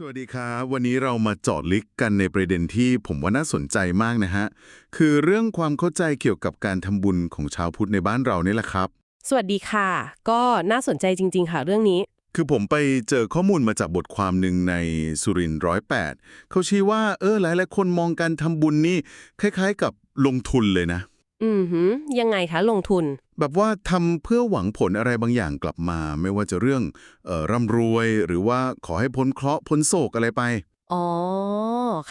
สวัสดีครับวันนี้เรามาเจาะลึกกันในประเด็นที่ผมว่าน่าสนใจมากนะฮะ คือเรื่องความเข้าใจเกี่ยวกับการทำบุญของชาวพุทธในบ้านเรานี่แหละครับ สวัสดีค่ะ ก็น่าสนใจจริง ๆ ค่ะเรื่องนี้ คือผมไปเจอข้อมูลมาจากบทความหนึ่งในสุรินร้อยแปดเขาชี้ว่าเออหลายๆคนมองการทำบุญนี่คล้าย ๆ กับลงทุนเลยนะ อือหือยังไงคะลงทุน แบบว่าทำเพื่อหวังผลอะไรบางอย่างกลับมา ไม่ว่าจะเรื่องเอ่อร่ำรวย หรือว่าขอให้พ้นเคราะห์พ้นโศกอะไรไป อ๋อ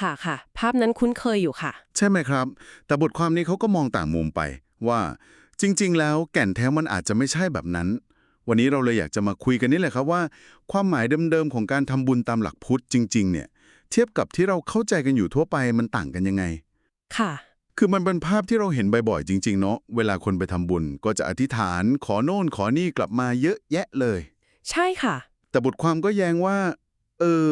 ค่ะค่ะ ภาพนั้นคุ้นเคยอยู่ค่ะ ใช่ไหมครับ แต่บทความนี้เขาก็มองต่างมุมไปว่าจริง ๆ แล้วแก่นแท้มันอาจจะไม่ใช่แบบนั้น วันนี้เราเลยอยากจะมาคุยกันนี่แหละครับว่า ความหมายเดิมๆของการทำบุญตามหลักพุทธจริง ๆ เนี่ย เทียบกับที่เราเข้าใจกันอยู่ทั่วไปมันต่างกันยังไง ค่ะ คือมันเป็นภาพที่เราเห็นบ่อยๆจริง ๆ เนาะเวลาคนไปทำบุญก็จะอธิษฐานขอโน่นขอนี่กลับมาเยอะแยะเลย ใช่ค่ะ แต่บทความก็แย้งว่า เออ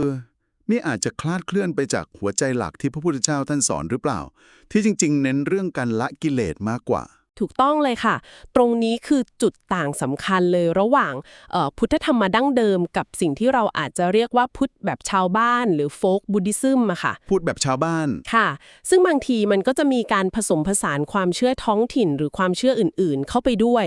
นี่อาจจะคลาดเคลื่อนไปจากหัวใจหลักที่พระพุทธเจ้าท่านสอนหรือเปล่า ที่จริง ๆ เน้นเรื่องการละกิเลสมากกว่า ถูกต้องเลยค่ะ ตรงนี้คือจุดต่างสำคัญเลยระหว่างเอ่อพุทธธรรมดั้งเดิมกับสิ่งที่เราอาจจะเรียกว่าพุทธแบบชาวบ้านหรือโฟกบูดิซึมอะค่ะพูดแบบชาวบ้านค่ะ ซึ่งบางทีมันก็จะมีการผสมผสานความเชื่อท้องถิ่น หรือความเชื่ออื่นๆ เข้าไปด้วย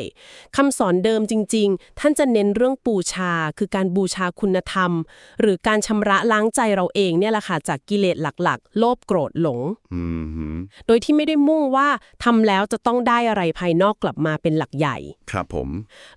คำสอนเดิมจริง ๆ ท่านจะเน้นเรื่องบูชา คือการบูชาคุณธรรม หรือการชำระล้างใจเราเองเนี่ยแหละค่ะจากกิเลสหลักๆ โลภโกรธหลงอืมหือโดยที่ไม่ได้มุ่งว่าทำแล้วจะต้องได้อะไรภายนอกกลับมาเป็นหลักใหญ่ ครับผม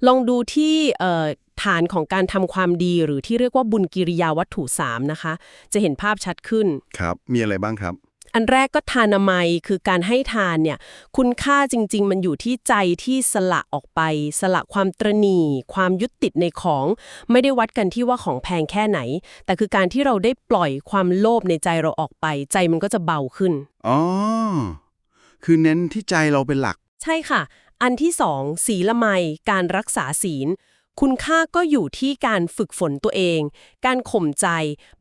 ลองดูที่เอ่อฐานของการทำความดีหรือที่เรียกว่าบุญกิริยาวัตถุสามนะคะ จะเห็นภาพชัดขึ้น ครับ มีอะไรบ้างครับ อันแรกก็ทานามัยคือการให้ทานเนี่ย คุณค่าจริง ๆ มันอยู่ที่ใจที่สละออกไป สละความตรณีความยึดติดในของ ไม่ได้วัดกันที่ว่าของแพงแค่ไหน แต่คือการที่เราได้ปล่อยความโลภในใจเราออกไป ใจมันก็จะเบาขึ้น อ๋อ คือเน้นที่ใจเราเป็นหลัก ใช่ค่ะ อันที่สองศีลไมยการรักษาศีล คุณค่าก็อยู่ที่การฝึกฝนตัวเอง การข่มใจ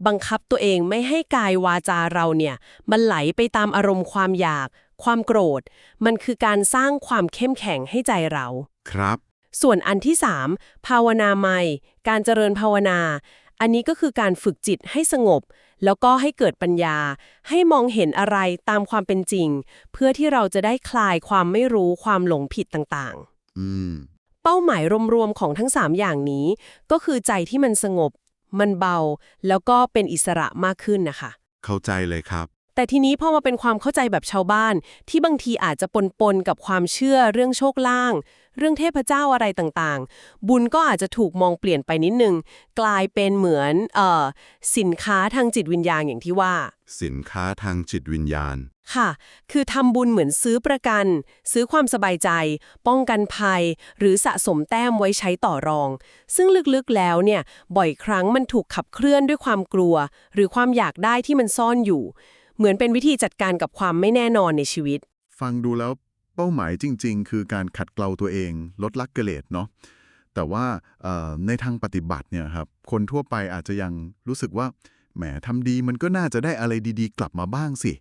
บังคับตัวเองไม่ให้กายวาจาเราเนี่ย มันไหลไปตามอารมณ์ความอยาก ความโกรธ มันคือการสร้างความเข้มแข็งให้ใจเรา ครับ ส่วนอันที่สามภาวนาไมยการเจริญภาวนา อันนี้ก็คือการฝึกจิตให้สงบ แล้วก็ให้เกิดปัญญา ให้มองเห็นอะไรตามความเป็นจริง เพื่อที่เราจะได้คลายความไม่รู้ความหลงผิดต่างอืมๆเป้าหมายรวมๆของทั้ง 3 อย่างนี้ ก็คือใจที่มันสงบ มันเบา แล้วก็เป็นอิสระมากขึ้นนะคะ เข้าใจเลยครับ แต่ทีนี้พอมาเป็นความเข้าใจแบบชาวบ้าน ที่บางทีอาจจะปนปนๆกับความเชื่อเรื่องโชคล่าง เรื่องเทพเจ้าอะไรต่างๆ บุญก็อาจจะถูกมองเปลี่ยนไปนิดนึง กลายเป็นเหมือนเอ่อสินค้าทางจิตวิญญาณอย่างที่ว่า สินค้าทางจิตวิญญาณ ค่ะ คือทำบุญเหมือนซื้อประกัน ซื้อความสบายใจ ป้องกันภัย หรือสะสมแต้มไว้ใช้ต่อรอง ซึ่งลึกๆแล้วเนี่ย บ่อยครั้งมันถูกขับเคลื่อนด้วยความกลัว หรือความอยากได้ที่มันซ่อนอยู่ เหมือนเป็นวิธีจัดการกับความไม่แน่นอนในชีวิต ฟังดูแล้วเป้าหมายจริง ๆ คือการขัดเกลาตัวเอง ลดลักกิเลสเนาะแต่ว่าในทางปฏิบัติเนี่ยครับคนทั่วไปอาจจะยังรู้สึกว่าแหมทำดีมันก็น่าจะได้อะไรดีๆ กลับมาบ้างสิ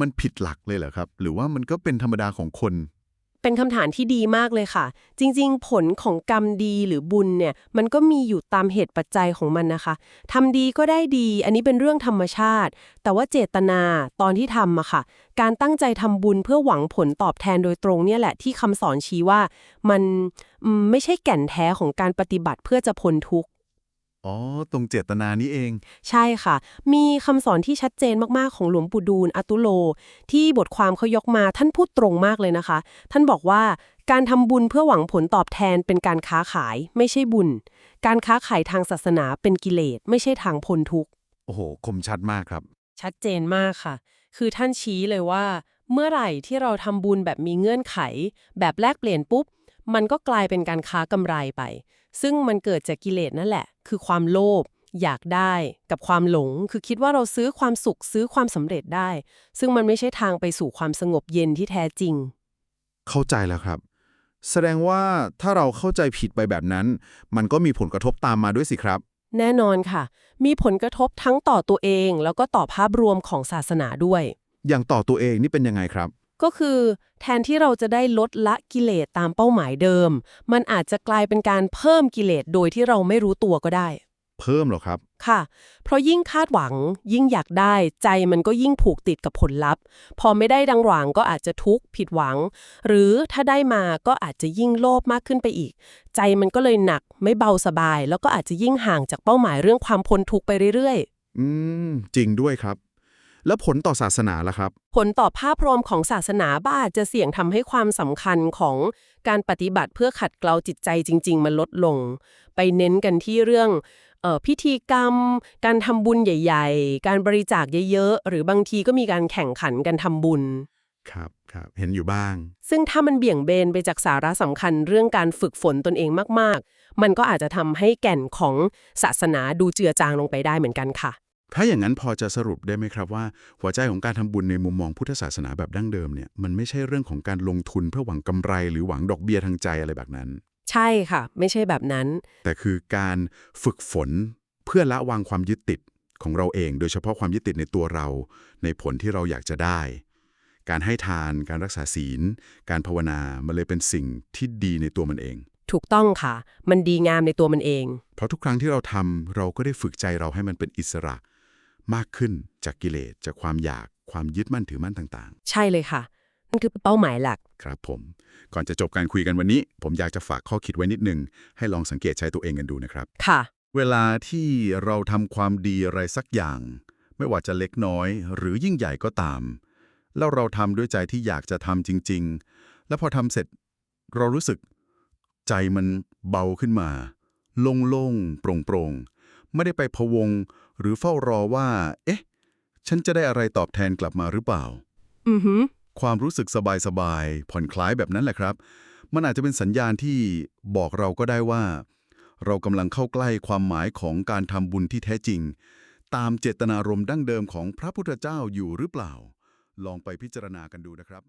มันผิดหลักเลยเหรอครับ หรือว่ามันก็เป็นธรรมดาของคน เป็นคำถามที่ดีมากเลยค่ะ จริงๆ ผลของกรรมดีหรือบุญเนี่ย มันก็มีอยู่ตามเหตุปัจจัยของมันนะคะทำดีก็ได้ดี อันนี้เป็นเรื่องธรรมชาติ แต่ว่าเจตนาตอนที่ทำอะค่ะ การตั้งใจทำบุญเพื่อหวังผลตอบแทนโดยตรงเนี่ยแหละที่คำสอนชี้ว่ามันไม่ใช่แก่นแท้ของการปฏิบัติเพื่อจะพ้นทุกข์ อ๋อ ตรงเจตนานี้เอง ใช่ค่ะ มีคำสอนที่ชัดเจนมากๆของหลวงปู่ดูลอตุโล ที่บทความเขายกมาท่านพูดตรงมากเลยนะคะ ท่านบอกว่าการทำบุญเพื่อหวังผลตอบแทนเป็นการค้าขายไม่ใช่บุญ การค้าขายทางศาสนาเป็นกิเลสไม่ใช่ทางพ้นทุกข์ โอ้โห คมชัดมากครับ ชัดเจนมากค่ะ คือท่านชี้เลยว่า เมื่อไหร่ที่เราทำบุญแบบมีเงื่อนไข แบบแลกเปลี่ยนปุ๊บ มันก็กลายเป็นการค้ากำไรไป ซึ่งมันเกิดจากกิเลสนั่นแหละ คือความโลภอยากได้กับความหลง คือคิดว่าเราซื้อความสุขซื้อความสำเร็จได้ ซึ่งมันไม่ใช่ทางไปสู่ความสงบเย็นที่แท้จริง เข้าใจแล้วครับ แสดงว่าถ้าเราเข้าใจผิดไปแบบนั้น มันก็มีผลกระทบตามมาด้วยสิครับ แน่นอนค่ะ มีผลกระทบทั้งต่อตัวเอง แล้วก็ต่อภาพรวมของศาสนาด้วย อย่างต่อตัวเองนี่เป็นยังไงครับ ก็คือแทนที่เราจะได้ลดละกิเลสตามเป้าหมายเดิม มันอาจจะกลายเป็นการเพิ่มกิเลสโดยที่เราไม่รู้ตัวก็ได้ เพิ่มหรอกครับ ค่ะ เพราะยิ่งคาดหวัง ยิ่งอยากได้ ใจมันก็ยิ่งผูกติดกับผลลัพธ์ พอไม่ได้ดังหวังก็อาจจะทุกข์ผิดหวัง หรือถ้าได้มาก็อาจจะยิ่งโลภมากขึ้นไปอีก ใจมันก็เลยหนักไม่เบาสบาย แล้วก็อาจจะยิ่งห่างจากเป้าหมายเรื่องความพ้นทุกข์ไปเรื่อยอืม จริงด้วยครับ แล้วผลต่อศาสนาล่ะครับๆผลต่อภาพรวมของศาสนาบ้าอาจจะเสี่ยงทำให้ความสำคัญของการปฏิบัติเพื่อขัดเกลาจิตใจจริง ๆ มันลดลง ไปเน้นกันที่เรื่องเออพิธีกรรม การทำบุญใหญ่ ๆ การบริจาคเยอะๆ หรือบางทีก็มีการแข่งขันกันทำบุญ ครับครับเห็นอยู่บ้าง ซึ่งถ้ามันเบี่ยงเบนไปจากสาระสำคัญเรื่องการฝึกฝนตนเองมากๆ มันก็อาจจะทำให้แก่นของศาสนาดูเจือจางลงไปได้เหมือนกันค่ะ ถ้าอย่างนั้นพอจะสรุปได้ไหมครับว่า หัวใจของการทำบุญในมุมมองพุทธศาสนาแบบดั้งเดิมเนี่ยมันไม่ใช่เรื่องของการลงทุนเพื่อหวังกำไร หรือหวังดอกเบี้ยทางใจอะไรแบบนั้น ใช่ค่ะ ไม่ใช่แบบนั้น แต่คือการฝึกฝนเพื่อละวางความยึดติดของเราเอง โดยเฉพาะความยึดติดในตัวเรา ในผลที่เราอยากจะได้ การให้ทาน การรักษาศีล การภาวนามันเลยเป็นสิ่งที่ดีในตัวมันเองถูกต้องค่ะ มันดีงามในตัวมันเอง เพราะทุกครั้งที่เราทำเราก็ได้ฝึกใจเราให้มันเป็นอิสระ มากขึ้นจากกิเลสจากความอยากความยึดมั่นถือมั่นต่างใช่เลยค่ะนั่นคือเป้าหมายหลักๆครับผม ก่อนจะจบการคุยกันวันนี้ ผมอยากจะฝากข้อคิดไว้นิดนึง ให้ลองสังเกตใช้ตัวเองกันดูนะครับ ค่ะ เวลาที่เราทำความดีอะไรสักอย่าง ไม่ว่าจะเล็กน้อย หรือยิ่งใหญ่ก็ตาม แล้วเราทำด้วยใจที่อยากจะทำจริง ๆ แล้วพอทำเสร็จเรารู้สึก ใจมันเบาขึ้นมา โล่งๆโปร่งๆไม่ได้ไปพะวง หรือเฝ้ารอว่า เอ๊ะ ฉันจะได้อะไรตอบแทนกลับมาหรือเปล่า อือหือความรู้สึกสบายๆ ผ่อนคลายแบบนั้นแหละครับ มันอาจจะเป็นสัญญาณที่บอกเราก็ได้ว่า เรากำลังเข้าใกล้ความหมายของการทำบุญที่แท้จริง ตามเจตนารมณ์ดั้งเดิมของพระพุทธเจ้าอยู่หรือเปล่า ลองไปพิจารณากันดูนะครับ